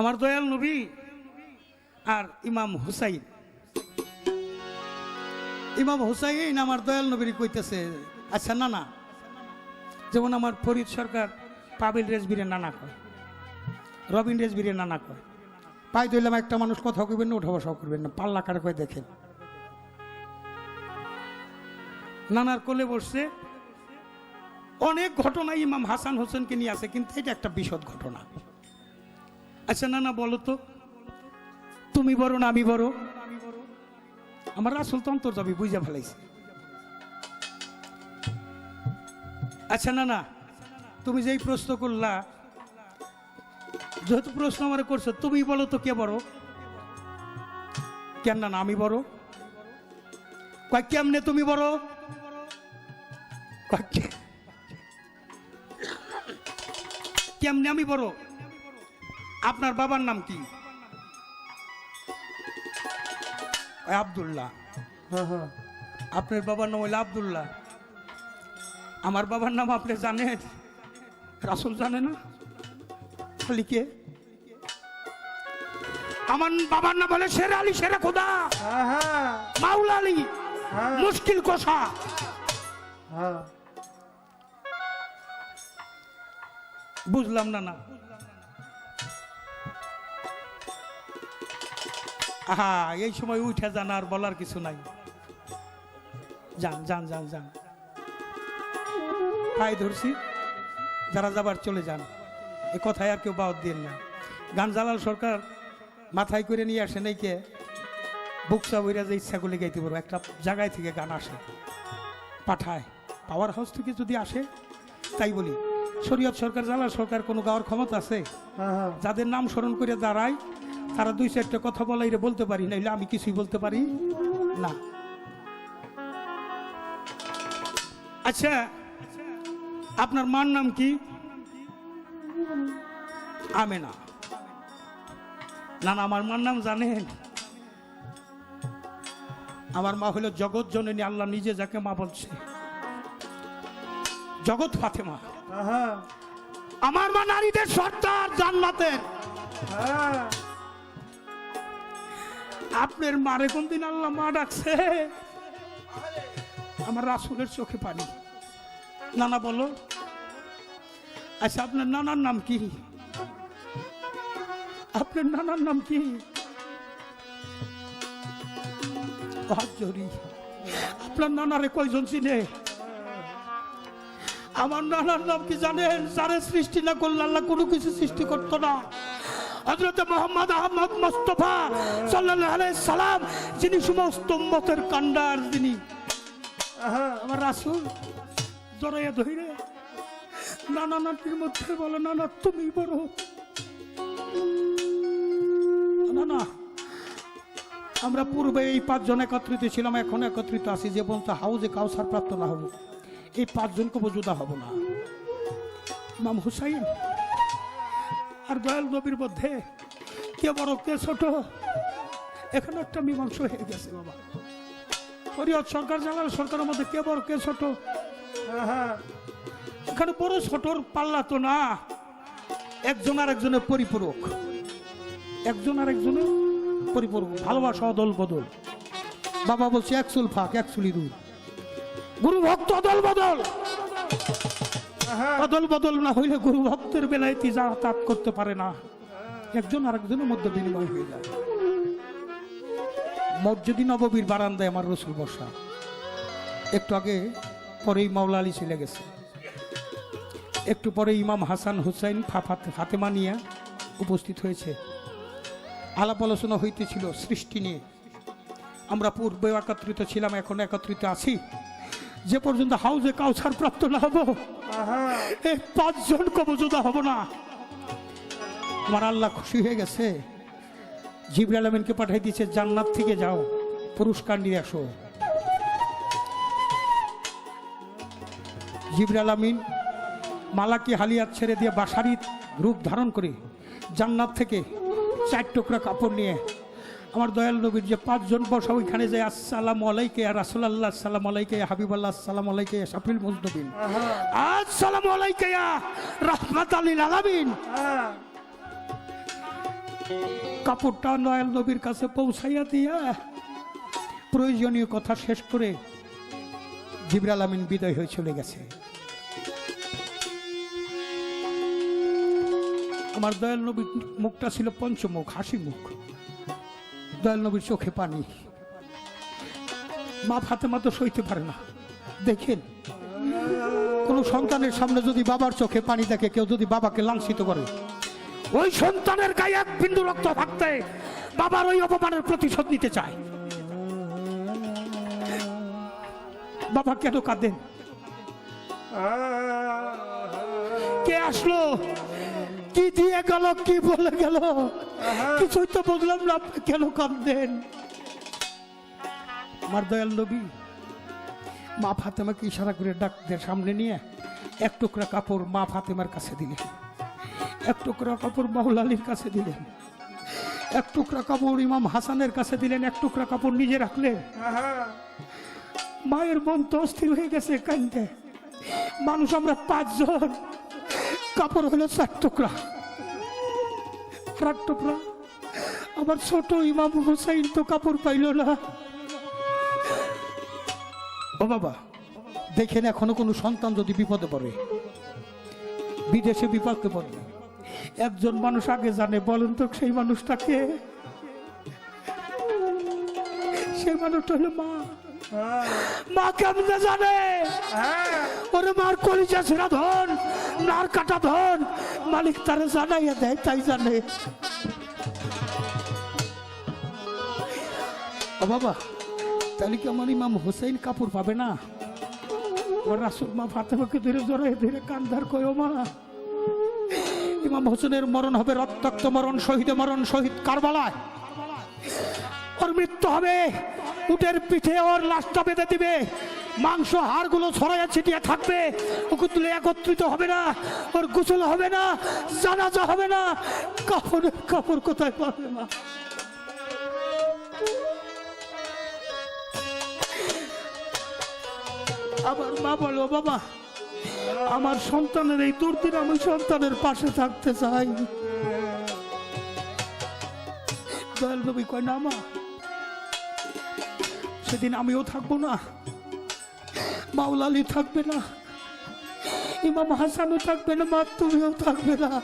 আমার দয়াল নবী আর ইমাম হুসাইন। ইমাম হুসাইন আমার দয়াল নবীর কইতেছে আচ্ছা না না যেমন আমার ফরিদ সরকার পাবিল রেজবিরে নানা কয়, রবিন রেজবিরে নানা কয়, পাই ধরলাম একটা মানুষ কথা কইবেন না উঠা বসাও করবেন না, পাল্লা কারে কয় দেখেন। নানার কোলে বসছে, অনেক ঘটনা ইমাম হাসান হোসেনকে নিয়ে আছে, কিন্তু এটা একটা বিশদ ঘটনা। আচ্ছা না না, বলো তো। তুমি বড় না আমি বড়? আমার আসল তো অন্তর যাবি, বুঝা ফেলাইছি। আচ্ছা না না, তুমি যেই প্রশ্ন করলা, যেহেতু প্রশ্ন আমার করছ, তুমি বলো তো কে বড়? কেন না আমি বড়? কয়, কেমনে তুমি বড়? কেমনে আমি বড়? আপনার বাবার নাম কি? আব্দুল্লাহ। হ্যাঁ হ্যাঁ। আপনার বাবার নাম হইল আবদুল্লাহ। আমার বাবার নাম আপনি জানেন? রাসুল জানে না? খালি কে? আমার বাবার নাম বলে শের আলী শেরে খোদা। হ্যাঁ মাউলা আলী। মুশকিল কোষা। বুঝলাম না না। আহা এই সময় উঠে যান আর বলার কিছু নাই। যান যান যান যান। পায়ে ধরছি যারা যাবার চলে যান। এ কথায় আর কেউ বাদ দিন না। গান জালাল সরকার মাথায় করে নিয়ে আসে নাইকে বুকসা বইরা যে ইচ্ছা করলে গাইতে পারব একটা জায়গায় থেকে গান আসে। পাঠায়। পাওয়ার হাউস থেকে যদি আসে তাই বলি। শরীয়ত সরকার জালাল সরকার কোনো গাওয়ার ক্ষমতা আছে? হ্যাঁ হ্যাঁ। যাদের নাম স্মরণ করে দাঁড়ায় তারা দুই চারটা কথা বলাইরে বলতে পারি নাইলে আমি কিছুই বলতে পারি না। আচ্ছা আপনার মার নাম কি? আমেনা। না না আমার মার নাম জানেন? আমার মা হলো জগৎ জননী আল্লাহ নিজে যাকে মা বলছে। জগৎ ফাতেমা। আমার মা নারীদের সর্দার জান্নাতের। হ্যাঁ। আপনার মারে কোন দিন আল্লাহ মা ডাকছে? আমার রাসুলের চোখে পানি। নানা বলো আচ্ছা আপনার নানার নাম কি? আপনার নানার নাম কি। আপনার নানারে কয়জন চিনে? আমার নানার নাম কি জানেন? যারে সৃষ্টি না করলে আল্লাহ কোনো কিছু সৃষ্টি করতো না। হজরত মোহাম্মদ আহমদ মোস্তফা সাল্লাহ সালাম, যিনি সমস্ত মতের কান্ডার যিনি আমার জড়াইয়া নানা নাতির মধ্যে বলে, নানা, তুমি বড়। না আমরা পূর্বে এই পাঁচজন একত্রিত ছিলাম, এখন একত্রিত আছি, যে পর্যন্ত হাউজে কাউসার প্রাপ্ত না হব। এই পাঁচজনকে মজুদা হব না। ইমাম হুসাইন আর দয়াল নবীর মধ্যে কে বড়, কে ছোট, এখানে একটা মীমাংস হয়ে গেছে বাবা। শরীয়ত সরকার জানাল সরকারের মধ্যে কে বড়, কে ছোট? এখানে বড় ছোটর পাল্লা তো না। একজন আর একজনের পরিপূরক। একজন আর একজনের পরিপূরক। ভালোবাসা অদল বদল। বাবা বলছে একচুল ফাঁক একচুলি দূর গুরু ভক্ত অদল বদল। অদল বদল না হইলে গুরু ভক্তের বেলায় তিজা তাপ করতে পারে না। একজন আরেকজনের মধ্যে বিনিময় হয়ে যায়। মসজিদি নববীর বারান্দায় আমার রসুল বসা। একটু আগে পরেই মাওলা আলী চলে গেছে। একটু পরে ইমাম হাসান হুসাইন ফাফাত- ফাতেমা নিয়ে উপস্থিত হয়েছে। আলাপ আলোচনা হইতেছিল সৃষ্টি নিয়ে। আমরা পূর্বে একত্রিত ছিলাম, এখন একত্রিত আছি। যে পর্যন্ত হাউজে কাউসার প্রাপ্ত না হব হ্যাঁ এই পাঁচজন কবজুদা হব না। আমার আল্লাহ খুশি হয়ে গেছে। জিবরাল আমিনকে পাঠাই দিয়েছে, জান্নাত থেকে যাও, পুরস্কার নিয়ে আসো। জিবরাল আমিন মালাকি হালিয়াত ছেড়ে দিয়ে বাসারি রূপ ধারণ করে জান্নাত থেকে চার টুকরা কাপড় নিয়ে আমার দয়াল নবীর যে পাঁচজন বসা ওইখানে যায় আসসালাম আলাইকে রাসুলাল্লাহ সাল্লাম আলাইকে হাবিবাল্লাহ সালাম আলাইকে শাফিল মুজনবিন আসসালামু আলাইকা রাহমাত আলিল আলামিন। কাপড়টা নয়াল নবীর কাছে পৌঁছাইয়া দিয়া প্রয়োজনীয় কথা শেষ করে জিবরাল আমিন বিদায় হয়ে চলে গেছে। আমার দয়াল নবীর মুখটা ছিল পঞ্চমুখ হাসি মুখ দয়াল নবীর চোখে পানি। মা ফাতেমা তো সইতে পারে না। দেখেন, কোন সন্তানের সামনে যদি বাবার চোখে পানি দেখে, কেউ যদি বাবাকে লাঞ্ছিত করে, ওই সন্তানের গায়ে এক বিন্দু রক্ত থাকতে বাবার ওই অপমানের প্রতিশোধ নিতে চায়। বাবা কেন কাঁদেন? কে আসলো? কি দিয়ে গেল? কি বলে গেল? কিছুই তো বুঝলাম না আপনি কেন কাঁদেন আমার দয়াল নবী মা ফাতেমাকে ইশারা করে ডাকদের সামনে নিয়ে এক টুকরা কাপড় মা ফাতেমার কাছে দিলেন। এক টুকরা কাপড় মাহুলালির কাছে দিলেন। এক টুকরা কাপড় ইমাম হাসানের কাছে দিলেন। এক টুকরা কাপড় নিজে রাখলেন। মায়ের মন তো অস্থির হয়ে গেছে কান্দে মানুষ আমরা পাঁচজন। কাপড় হলো চার টুকরা। এক আমার ছোট ইমাম হুসাইন তো কাপড় পাইল না। ও বাবা দেখেন এখনও কোনো সন্তান যদি বিপদে পড়ে বিদেশে বিপদে পড়ে একজন মানুষ আগে জানে বলেন তো সেই মানুষটাকে সেই মানুষটা হলো মা। মা কেমনে জানে? ওরে মার কলিজা ছেড়া ধন নার কাটা ধন। মালিক তারে জানাইয়া দেয়, তাই জানে। ও বাবা, তাহলে কি আমার ইমাম হোসেন কাপুর পাবে না? ওর রাসুল মা ফাতেমাকে ধীরে ধরে ধীরে কান্দার কয় মা, ইমাম হোসেনের মরণ হবে রক্তাক্ত মরণ শহীদে মরণ, শহীদ কারবালায়। ওর মৃত্যু হবে। উটের পিঠে ওর লাশটা বেঁধে দিবে। মাংস হাড়গুলো ছড়াইয়া ছিটিয়ে থাকবে। ওকে তুলে একত্রিত হবে না, ওর গোসল হবে না, জানাজা হবে না। কাপড় কাপড় কোথায় পাবে মা? আবার মা বলো, বাবা, আমার সন্তানের এই দুর্দিন আমি সন্তানের পাশে থাকতে চাই। দয়াল কয়, না মা সেদিন আমিও থাকব না। মাওলালি থাকবে না। ইমাম হাসানও থাকবে না, মা, তুমিও থাকবে না।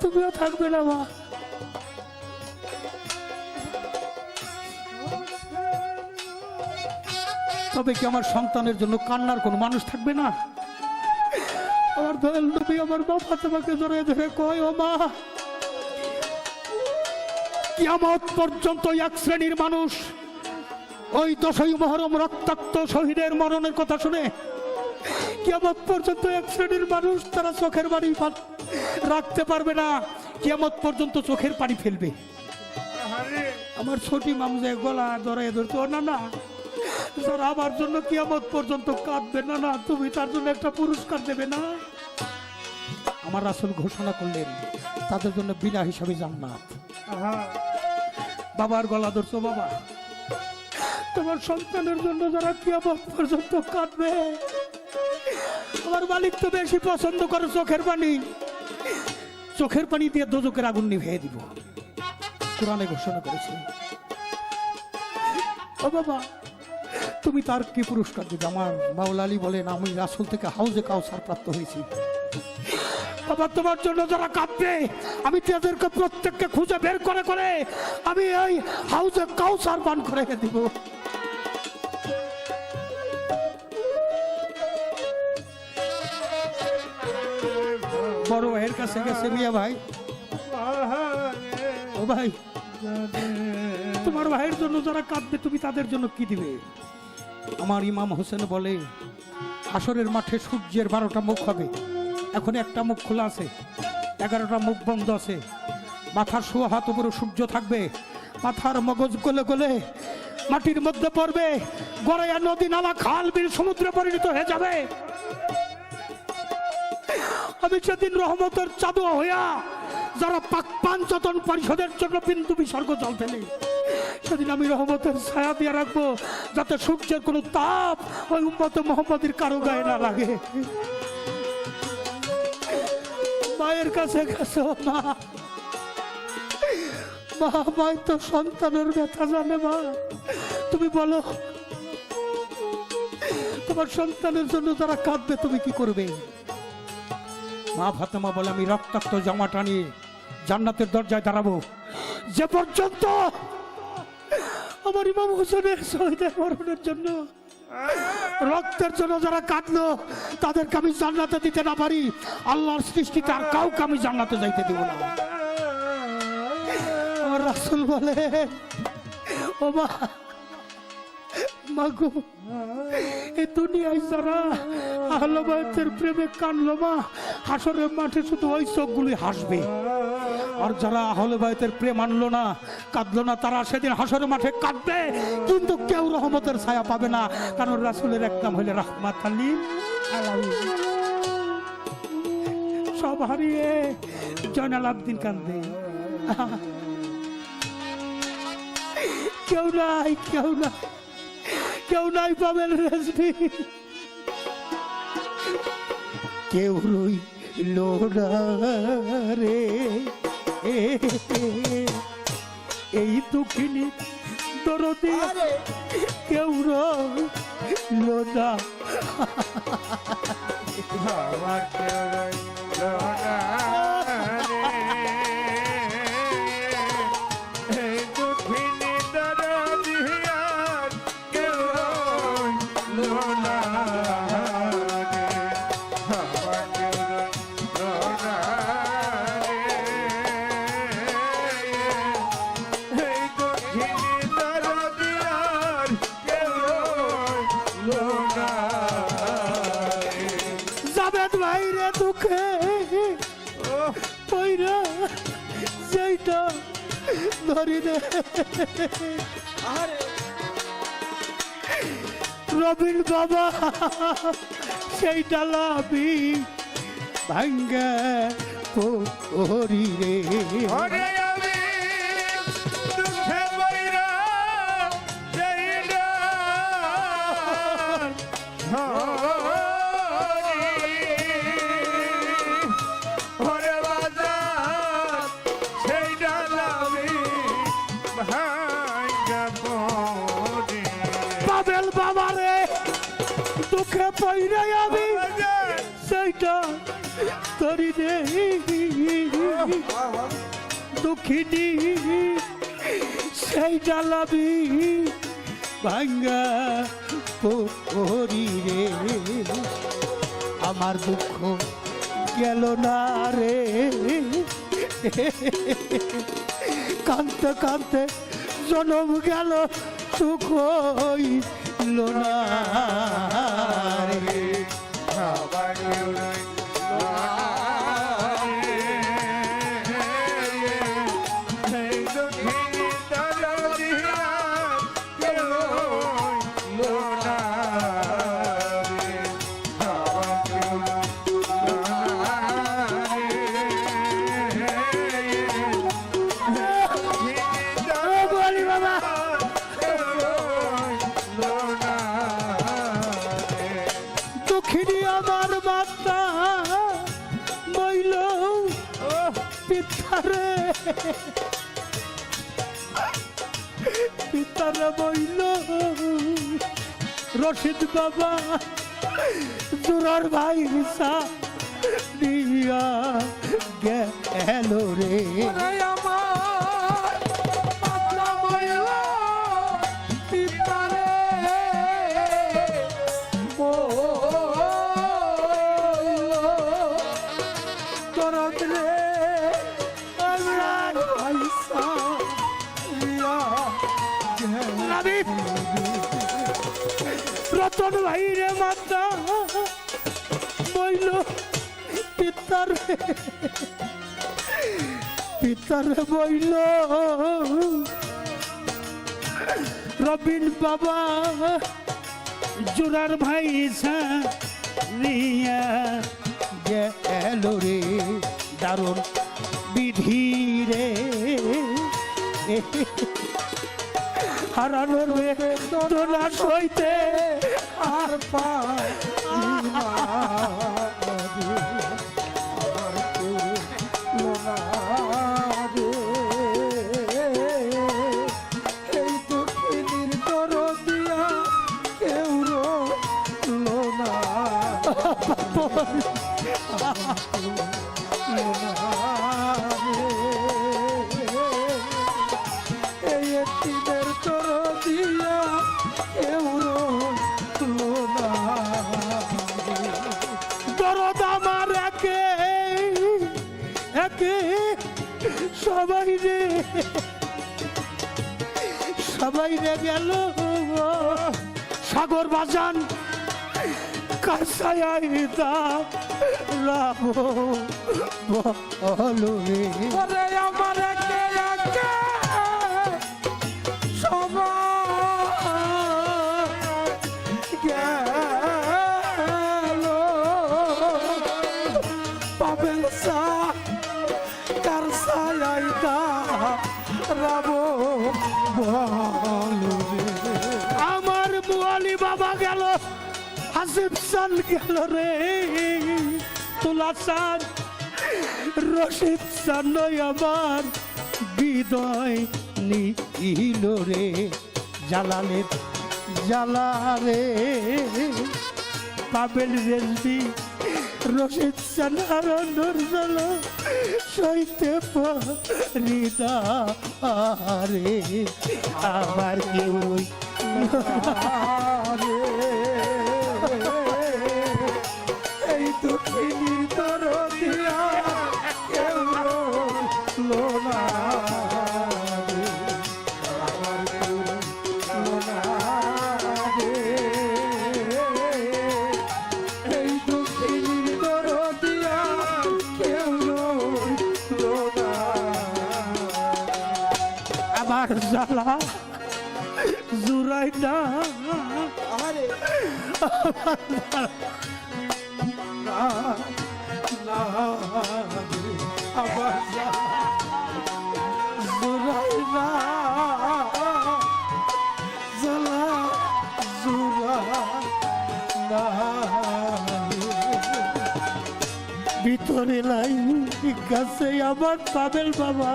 তুমিও থাকবে না, মা। তবে কি আমার সন্তানের জন্য কান্নার কোনো মানুষ থাকবে না? আমার দয়াল নবী, আমার বাবা তোমাকে ধরে ধরে কয়, ও মা কিয়ামত পর্যন্ত এক শ্রেণির মানুষ ওই দশই মহরম রক্তাক্ত শহীদের মরণের কথা শুনে কিয়ামত পর্যন্ত এক শ্রেণির মানুষ তারা চোখের বাড়ি রাখতে পারবে না। কিয়ামত পর্যন্ত চোখের পানি ফেলবে। আমার ছোটি মামজে গলা ধরে ধরতো না না স্যার আমার জন্য কিয়ামত পর্যন্ত কাঁদবে, না না, তুমি তার জন্য একটা পুরস্কার দেবে না। আমার রাসুল ঘোষণা করলেন তাদের জন্য বিনা হিসাবে জান্নাত। বাবার গলা ধরছো বাবা? তোমার সন্তানের জন্য যারা কিয়ামত পর্যন্ত কাঁদবে আমার মালিক তো বেশি পছন্দ করে চোখের পানি। চোখের পানি দিয়ে দোজকের আগুন নিভিয়ে দিব। কোরআনে ঘোষণা করেছে ও বাবা তুমি তার কি পুরস্কার দিবে? আমার মাওলালি বলেন আমি রাসুল থেকে হাউজে কাউসার প্রাপ্ত হয়েছি। বাবা তোমার জন্য যারা কাঁদবে, আমি তাদেরকে প্রত্যেককে খুঁজে বের করে করে আমি এই হাউজে কাউসার পান করে দিব। বড় ভাইয়ের কাছে গেছে মিয়া ভাই। ও ভাই, তোমার ভাইয়ের জন্য যারা কাঁদবে, তুমি তাদের জন্য কি দিবে? আমার ইমাম হোসেন বলে হাসরের মাঠে সূর্যের বারোটা মুখ হবে। এখন একটা মুখ খোলা আছে, এগারোটা মুখ বন্ধ আছে। মাথার শোয়া হাত উপরে সূর্য থাকবে, মাথার মগজ গলে গলে মাটির মধ্যে পড়বে, গড়াইয়া নদী নালা খাল বিল সমুদ্রে পরিণত হয়ে যাবে। আমি সেদিন রহমতের চাদু হইয়া যারা পাক পাঞ্চতন পরিষদের জন্য বিন্দু বিসর্গ জল ফেলে, সেদিন আমি রহমতের ছায়া দিয়ে রাখব, যাতে সূর্যের কোনো তাপ ওই উম্মত মোহাম্মদের কারও গায়ে না লাগে। মায়ের কাছে গেছো, মা। মা মাই তো সন্তানের ব্যথা জানে, মা। তুমি বলো, তোমার সন্তানের জন্য যারা কাঁদবে, তুমি কি করবে? মা ফাতেমা বলে, আমি রক্তাক্ত জামাটা নিয়ে জান্নাতের দরজায় দাঁড়াবো। যে পর্যন্ত আমার ইমাম হোসেনের শহীদের মরণের জন্য রক্তের জন্য যারা কাঁদলো, তাদেরকে আমি জান্নাতে দিতে না পারি। আল্লাহর সৃষ্টিতে আর কাউকে আমি জান্নাতে যাইতে দেব না। আমার রাসুল বলে, ও মা মাগো এই দুনিয়ায় যারা আহলবায়তের প্রেমে কানলো মা, হাসরের মাঠে শুধু ওই চোখগুলি হাসবে। আর যারা আহলে বায়তের প্রেম আনলো না, কাঁদলো না, তারা সেদিন হাসরের মাঠে কাঁদবে। কিন্তু কেউ রহমতের ছায়া পাবে না, কারণ রাসুলের এক নাম হইলে রহমাত আলী সব হারিয়ে জয়নাল আবদিন কান্দে কেউ নাই কেউ নাই কেউ নাই পাবেন রেসবি। কেউ রইল না রে। এই দুঃখিনী দরদি কেউ না। আমার কেউ না। রে রবিন বাবা সেই ডালাবি ভাঙ্গা রে। দুঃখিনী সেই ডালাবি ভাঙ্গা পরি রে। আমার দুঃখ গেল না রে। কানতে কানতে জনম গেল, সুখ হইল না রে। পিতারে বইল রশিদ বাবা জোরার ভাই রিসা দিয়া গেল রে। পিতার বইল। রবিন বাবা জোরার ভাই রিয়া গেল রে দারুণ বিধি রে। হারানোর সইতে আর পা সবাই রে সবাই রে গেল সাগর বাজান কাছায় রাম বলো রে ওরে আমার একে একে সবাই গেল। পাবেন সা আমার বুয়ালি বাবা গেল। হাসিফ চান গেল রে। তুলা চান রশিদ চান আমার বিদয় নিল রে। জালালের জালা রে পাবেল রেলবি রশিদ চানার নুরজল সইতে পারিদা রে। আমার কেউ এই আমার জ্বালা জুড়াই না। আবার জুরাই না জ্বালা জুরা না। ভিতরে লাই গাছে আবার পাবেল বাবা।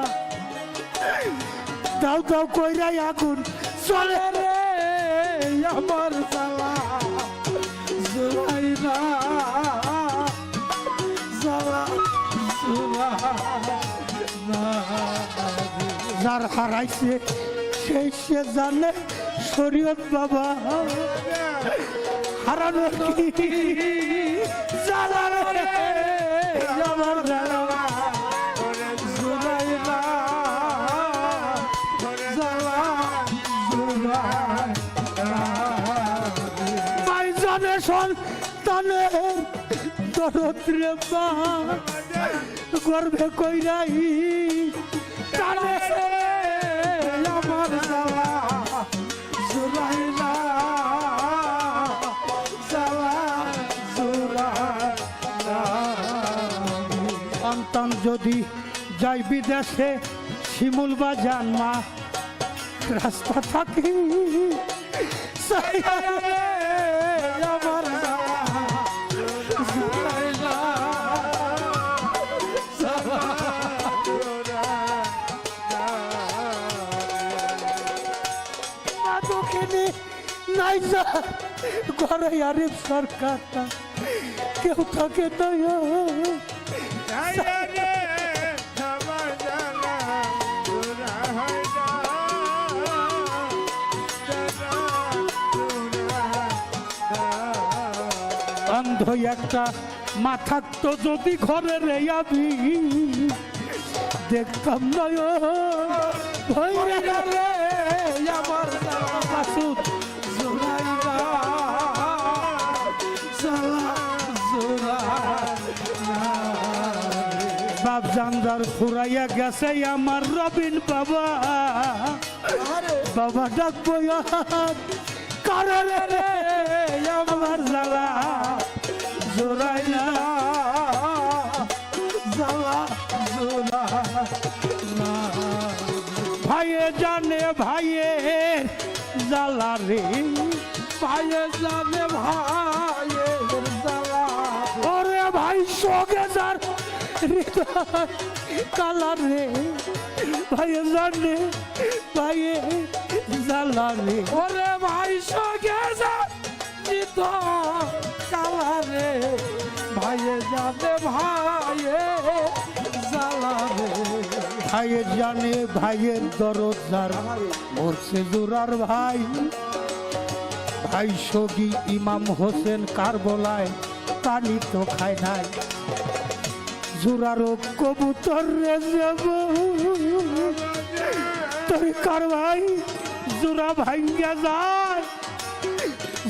দাও দাও কইরাই আগুন। চলে রে আমার জ্বালা জুরাই না জ্বালা যার হারাইছে, সেই সে জানে শরীয়ত বাবা। হারানো কি? জ্বালা রে, আমার জ্বালা দরদ্রে মা গর্ভে কইরাই টানে আমার জ্বালা জুরাই না জ্বালা জুরাই না। সন্তান যদি যাই বিদেশে, শিমুল বা মা রাস্তা থাকি আমার নাই ঘরে আরিফ সরকার কেউ থাকে দয়া অন্ধ একটা মা থাকতো যদি ঘরে রে আমি দেখতাম নয় ভয় রে। বাপ জানদার ফুরাইয়া গেছে আমার রবিন বাবা। বাবা ডাকবো আমার জ্বালা জোড়াই না। ভাইয়ে জানে ভাইয়ে জ্বালা রে, ভাইয়ে জানে ভাইয়ে হৃদয় কালা রে, ভাইয়ে জানে ভাইয়ে জ্বালা ওরে ভাই যার হৃদয় কালা রে ভাই জানে ভাইয়ে জ্বালাবে ভাইয়ের জানে ভাইয়ের দরজার মরছে জোরার ভাই। ভাই সগি ইমাম হোসেন কারবলায় পানি তো খায় নাই। জোরারও কবুতর রে যাব। তুই কার ভাই জোরা ভাঙ্গা যায়।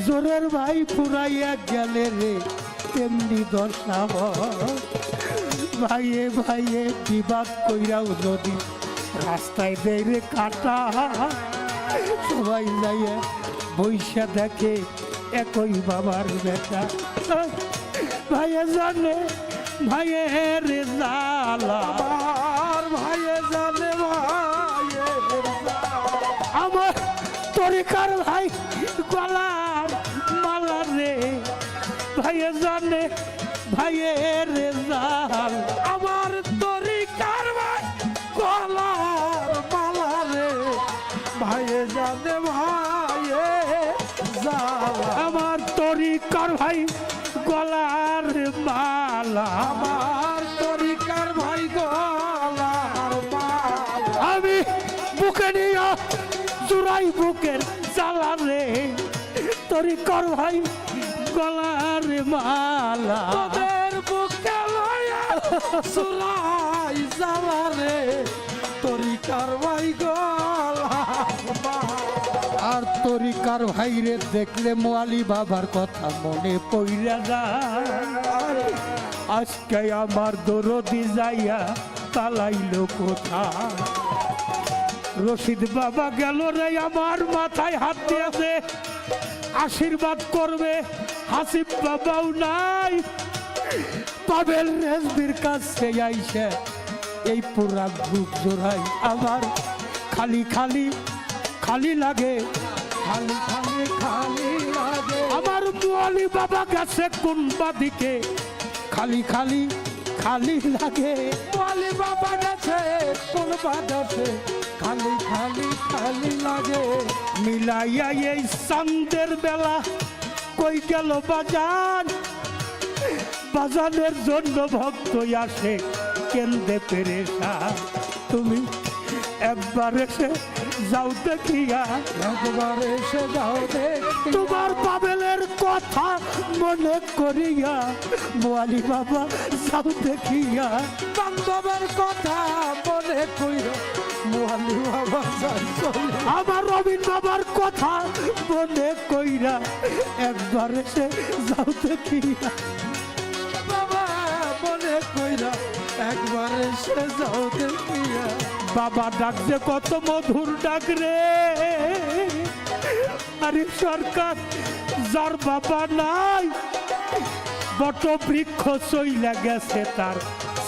জোরের ভাই ফুরাইয়া গেলে রে তেমনি দশা ভাইয়ে ভাইয়ে বিবাদ কইরাও যদি রাস্তায় দেয় রে কাটা। সবাই যাইয়া বৈশা দেখে একই বাবার বেটা। ভাইয়া জানে ভাইয়ে রে জালা আর ভাইয়ে জানে ভাইয়ে আমার তরিকার ভাই গলার মালা রে। ভাইয়ে জানে ভাইয়ে তরিকার ভাই গলার মালা। তোদের বুকে লয়া সুলাই জ্বালা রে তরিকার ভাই মালা আর তরিকার ভাইরে দেখলে মোয়ালি বাবার কথা মনে পইরা যায়। আজকে আমার দরদি যাইয়া তালাইলো কোথা রশিদ বাবা গেল রে আমার মাথায় হাত দিয়েছে। আশীর্বাদ করবে। হাসিব বাবাও নাই। পাবেল রেজবির কাছে আইসে এই পুরা গ্রুপ জোড়াই আমার। খালি খালি খালি লাগে। খালি খালি খালি লাগে। আমার মুয়ালি বাবা গেছে কোন দিকে খালি খালি খালি লাগে। বলি বাবা গেছে, কোন বাজাছে খালি খালি খালি লাগে। মিলাইয়া এই সন্ধ্যের বেলা কই গেল বাজান বাজানের জন্য ভক্ত আসে, কেন্দ্রে পেরেছা তুমি একবার এসে যাও দেখিয়া। একবার এসে যাও দেখি তোমার পাবেলের কথা মনে করিয়া মোয়ালি বাবা যাও দেখিয়া। বান্ধবের কথা মনে কইর মোহালি বাবা আমার রবিন বাবার কথা মনে কইরা একবার এসে যাও দেখিয়া। বাবা মনে কইরা একবার এসে যাও দেখিয়া। বাবা ডাকছে, কত মধুর ডাক রে। আরে সরকার, যার বাবা নাই, বট বৃক্ষ চইলা গেছে তার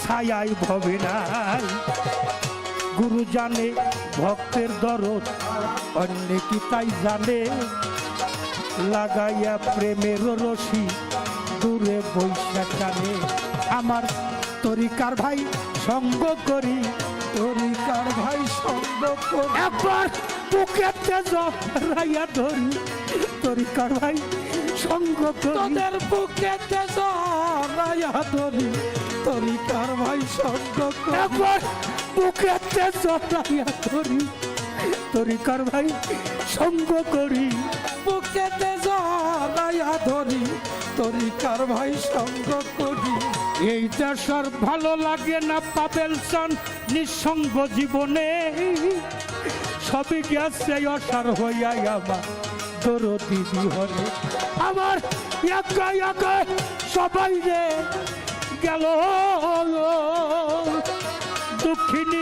ছায়াই ভবে নাই। গুরু জানে ভক্তের দরদ, অন্য কি তাই জানে? লাগাইয়া প্রেমের রশি দূরে বৈশাখ জানে আমার তরিকার ভাই সঙ্গ করি তরিকার ভাই সঙ্গ একবার তোকে তেজ রাইয়া ধরি। তরিকার ভাই সঙ্গ তোদের বুকে তেজ রাইয়া ধরি। তরিকার ভাই সঙ্গ একবার বুকে তেজ রাইয়া ধরি। তরিকার ভাই সঙ্গ করি, বুকেতে জড়াইয়া ধরি তরিকার ভাই সঙ্গ করি। এই দেশর ভালো লাগে না পাবেল সন নিঃসঙ্গ জীবনে। সবই গেছে, অসার হইয়া আমার দরদি বিহনে আমার একা একা সবাই রে গেল। দুঃখিনী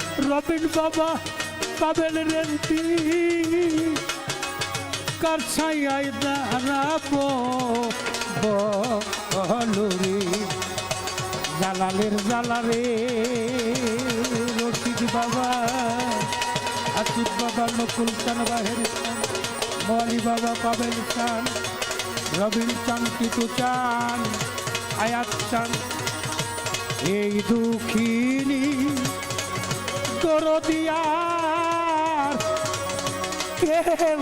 রবিন বাবা পাবেন রেন্টি। কার ছাই দাঁড়াবো? হলো রে জালালের জালারে রশিদ বাবা আতুর বাবা, নকুল চান বাহের মলি বাবা পাবেল চান রবিন চান টিটু চান আয়াত চান এই দুঃখিনী দরদিয়ার কেউ